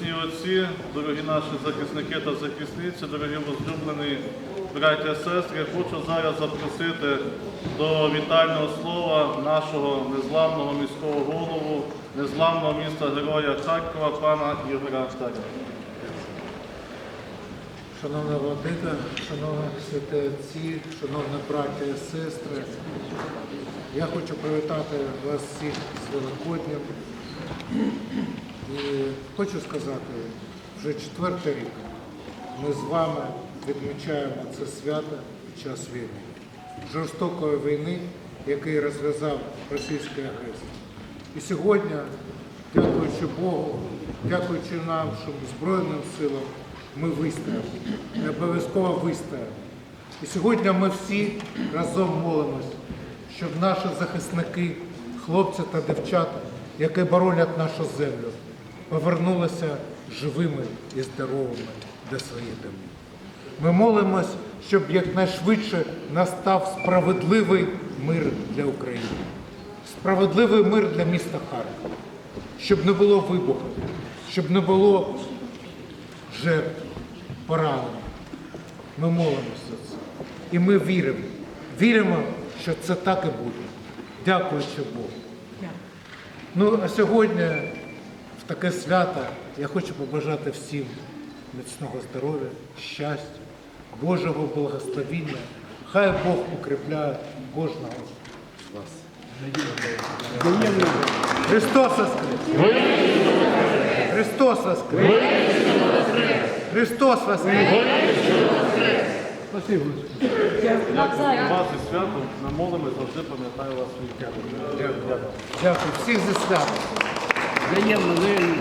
Небесні Отці, дорогі наші захисники та захисниці, дорогі возлюблені браття і сестри, хочу зараз запросити до вітального слова нашого незламного міського голову, незламного міста Героя Харкова, пана Ігоря Штаря. Шановна владика, шановні святі отці, шановні браття і сестри, я хочу привітати вас всіх з Великоднем. Хочу сказати, вже четвертий рік ми з вами відмічаємо це свято під час війни, жорстокої війни, який розв'язав російський агресор. І сьогодні, дякуючи Богу, дякуючи нашим Збройним силам, ми вистоїмо. І обов'язково вистоїмо. І сьогодні ми всі разом молимось, щоб наші захисники, хлопці та дівчата, які боронять нашу землю, повернулися живими і здоровими до своїх домів. Ми молимось, щоб якнайшвидше настав справедливий мир для України, справедливий мир для міста Харкова, щоб не було вибухів, щоб не було жертв, поранених. Ми молимося за це. І ми віримо, віримо, що це так і буде. Дякуючи Богу. Ну, а сьогодні, таке свято, я хочу побажати всім міцного здоров'я, щастя, Божого благословіння. Хай Бог укріпляє кожного з вас. Христос воскрес! Христос воскрес! Христос воскрес! Спасибо. Дякую вас і святом, ми молимось, завжди пам'ятаю вас Дякую. Дякую. Всіх зі святом. Взаємно, взаємно.